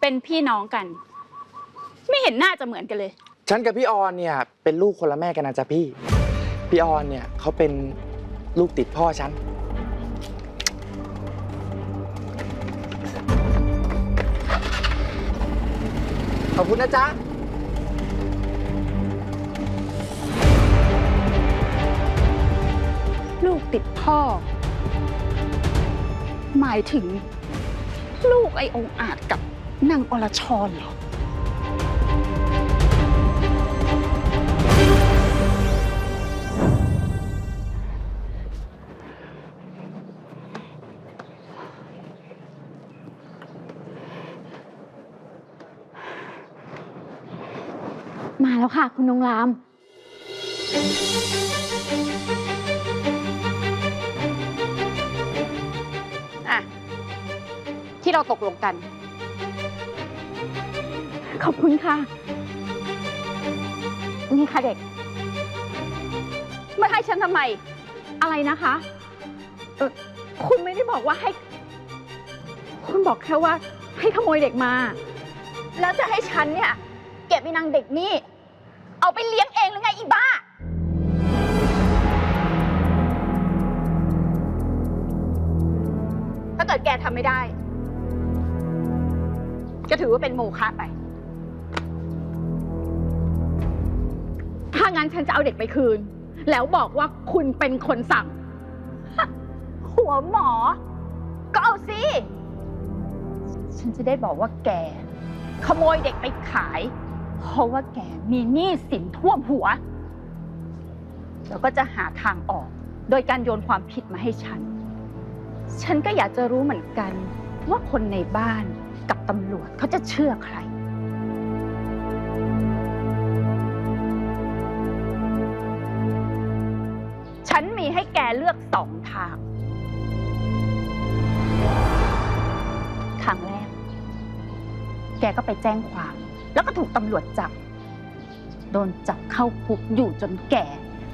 เป็นพี่น้องกัน ไม่เห็นหน้าจะเหมือนกันเลย ฉันกับพี่ออนเนี่ยเป็นลูกคนละแม่กันนะจ๊ะพี่ พี่ออนเนี่ยเขาเป็นลูกติดพ่อฉัน ขอบคุณนะจ๊ะ ลูกติดพ่อ หมายถึง ลูกไอ้องค์อาจกับ นางอรชรเหรอ มาแล้วค่ะ คุณนงราม อะ ที่เราตกลงกัน ขอบคุณค่ะ นี่ค่ะเด็ก มาให้ฉันทำไม อะไรนะคะเออคุณไม่ได้บอกว่าให้ คุณบอกแค่ว่าให้ขโมยเด็กมา แล้วจะให้ฉันเนี่ย เก็บไอ้นางเด็กนี่ เอาไปเลี้ยงเองหรือไงอีบ้า ถ้าเกิดแกทำไม่ได้ ก็ถือว่าเป็นโมฆะไป ถ้างั้นฉันจะเอาเด็กไปคืน แล้วบอกว่าคุณเป็นคนสั่ง หัวหมอ ก็เอาสิ ฉันจะได้บอกว่าแก ขโมยเด็กไปขาย เพราะว่าแกมีหนี้สินท่วมหัว แล้วก็จะหาทางออก โดยการโยนความผิดมาให้ฉัน ฉันก็อยากจะรู้เหมือนกัน ว่าคนในบ้านกับตำรวจเขาจะเชื่อใคร แกเลือกสองทาง ทางแรก แกก็ไปแจ้งความ แล้วก็ถูกตำรวจจับ โดนจับเข้าคุกอยู่จนแก่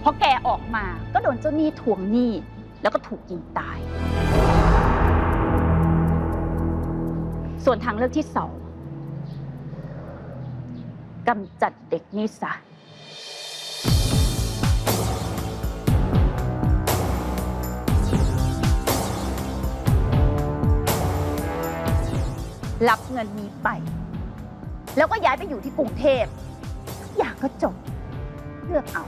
พอแกออกมาก็โดนเจ้าหนี้ทวงหนี้ แล้วก็ถูกยิงตาย ส่วนทางเลือกที่สองกำจัดเด็กนี่ซะ รับเงินนี้ไป แล้วก็ย้ายไปอยู่ที่กรุงเทพทุกอย่างก็จบเลือกเอา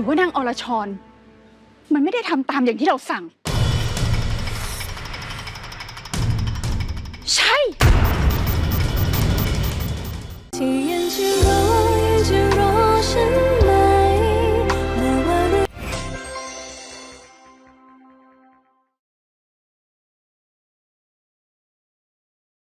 รือว่านางอรชร มันไม่ได้ทำตามอย่างที่เราสั่ง ใช่